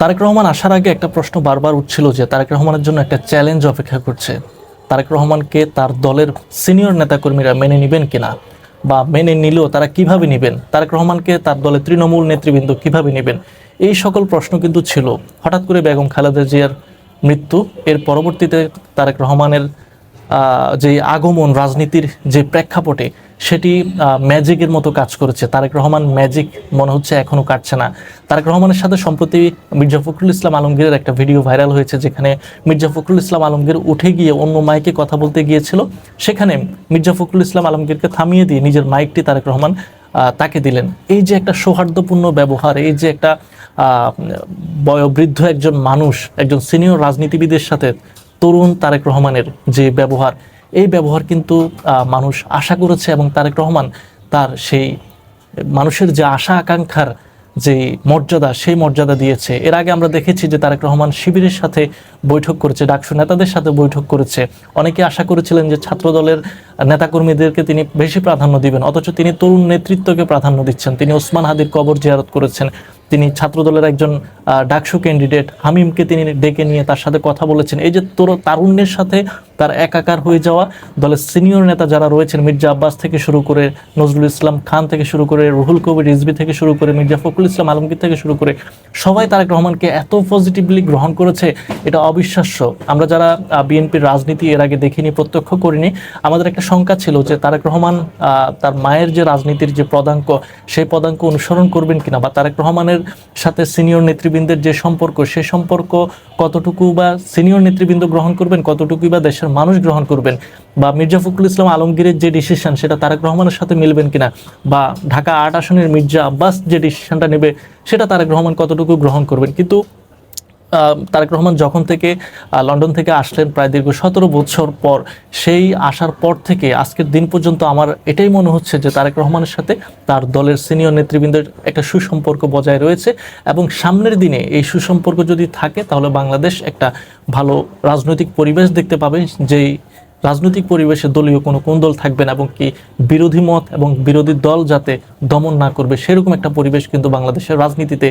তারেক রহমান আসার আগে একটা প্রশ্ন বারবার উঠছিল যে তারেক রহমানের জন্য একটা চ্যালেঞ্জ অপেক্ষা করছে। তারেক রহমানকে তার দলের সিনিয়র নেতাকর্মীরা মেনে নেবেন কিনা? বা মেনে নিলেও তারা কীভাবে নেবেন? তারেক রহমানকে তার দলের তৃণমূল নেতৃবৃন্দ কীভাবে নেবেন? এই সকল প্রশ্ন কিন্তু ছিল। হঠাৎ করে বেগম খালেদা জিয়ার মৃত্যু, এর পরবর্তীতে তারেক রহমানের যে আগমন, রাজনীতির যে প্রেক্ষাপটে, সেটি ম্যাজিকের মতো কাজ করেছে। তারেক রহমান ম্যাজিক মনে হচ্ছে এখনও কাটছে না। তারেক রহমানের সাথে সম্প্রতি মির্জা ফখরুল ইসলাম আলমগীরের একটা ভিডিও ভাইরাল হয়েছে, যেখানে মির্জা ফখরুল ইসলাম আলমগীর উঠে গিয়ে অন্য মাইকে কথা বলতে গিয়েছিল। সেখানে মির্জা ফখরুল ইসলাম আলমগীরকে থামিয়ে দিয়ে নিজের মাইকটি তারেক রহমান তাকে দিলেন। এই যে একটা সৌহার্দ্যপূর্ণ ব্যবহার, এই যে একটা বয়োবৃদ্ধ একজন মানুষ, একজন সিনিয়র রাজনীতিবিদের সাথে তরুণ তারেক রহমানের যে ব্যবহার, এই ব্যবহার কিন্তু মানুষ আশা করেছে এবং তারেক রহমান তার সেই মানুষের যে আশা আকাঙ্ক্ষার যে মর্যাদা, সেই মর্যাদা দিয়েছে। এর আগে আমরা দেখেছি যে তারেক রহমান শিবিরের সাথে বৈঠক করেছে, ডাকসু নেতাদের সাথে বৈঠক করেছে। অনেকে আশা করেছিলেন যে ছাত্রদলের নেতাকর্মীদেরকে তিনি বেশি প্রাধান্য দিবেন, অথচ তিনি তরুণ নেতৃত্বকে প্রাধান্য দিচ্ছেন। তিনি ওসমান হাদির কবর জিয়ারত করেছেন। তিনি ছাত্রদলের একজন ডাকসু ক্যান্ডিডেট হামিমকে তিনি ডেকে নিয়ে তার সাথে কথা বলেছেন। এই যে তোর, তারুণ্যের সাথে তার একাকার হয়ে যাওয়া, দলের সিনিয়র নেতা যারা রয়েছেন, মির্জা আব্বাস থেকে শুরু করে নজরুল ইসলাম খান থেকে শুরু করে, রুহুল কবির রিজবি থেকে শুরু করে, মির্জা ফখরুল ইসলাম আলমগীর থেকে শুরু করে, সবাই তারেক রহমানকে এত পজিটিভলি গ্রহণ করেছে, এটা অবিশ্বাস্য। আমরা যারা বিএনপির রাজনীতি এর আগে দেখিনি, প্রত্যক্ষ করিনি, আমাদের একটা শঙ্কা ছিল যে তারেক রহমান তার মায়ের যে রাজনীতির যে পদাঙ্ক, সেই পদাঙ্ক অনুসরণ করবেন কিনা বা তারেক রহমানের সাথে সিনিয়র নেতৃবৃন্দের যে সম্পর্ক, সে সম্পর্ক কতটুকু বা সিনিয়র নেতৃবৃন্দ গ্রহণ করবেন, কতটুকুই বা দেশের মানুষ গ্রহণ করবেন? বা মির্জা ফখরুল ইসলাম আলমগীরের যে ডিসিশন সেটা তারেক রহমানের সাথে মিলবেন কিনা? বা ঢাকা আট আসনের মির্জা আব্বাস যে ডিসিশনটা নেবে, সেটা তারেক রহমান কতটুকু গ্রহণ করবেন? কিন্তু তারেক রহমান যখন থেকে লন্ডন থেকে আসলেন প্রায় দীর্ঘ সতেরো বছর পর, সেই আসার পর থেকে আজকের দিন পর্যন্ত আমার এটাই মনে হচ্ছে যে তারেক রহমানের সাথে তার দলের সিনিয়র নেতৃবৃন্দের একটা সুসম্পর্ক বজায় রয়েছে এবং সামনের দিনে এই সুসম্পর্ক যদি থাকে, তাহলে বাংলাদেশ একটা ভালো রাজনৈতিক পরিবেশ দেখতে পাবে, যেই রাজনৈতিক পরিবেশে দলীয় কোনো কোন্দল থাকবে না এবং কি বিরোধী মত এবং বিরোধী দল যাতে দমন না করবে, সেরকম একটা পরিবেশ কিন্তু বাংলাদেশের রাজনীতিতে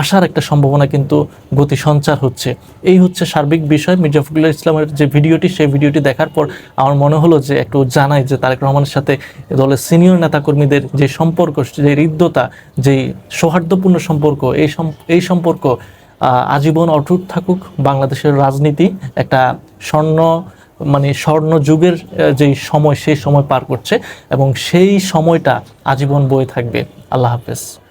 আসার একটা সম্ভাবনা কিন্তু গতি সঞ্চার হচ্ছে। এই হচ্ছে সার্বিক বিষয়। মির্জা ফখরুল ইসলামের যে ভিডিওটি, সেই ভিডিওটি দেখার পর আমার মনে হলো যে একটু জানাই যে তারেক রহমানের সাথে দলের সিনিয়র নেতাকর্মীদের যে সম্পর্ক, যে হৃদ্যতা, যে সৌহার্দ্যপূর্ণ সম্পর্ক, এই এই সম্পর্ক আজীবন অটুট থাকুক। বাংলাদেশের রাজনীতি একটা স্বর্ণ মানে স্বর্ণ যুগের যে যেই সময়, সেই সময় পার করছে এবং সেই সময়টা আজীবন বয়ে থাকবে। আল্লাহ হাফেজ।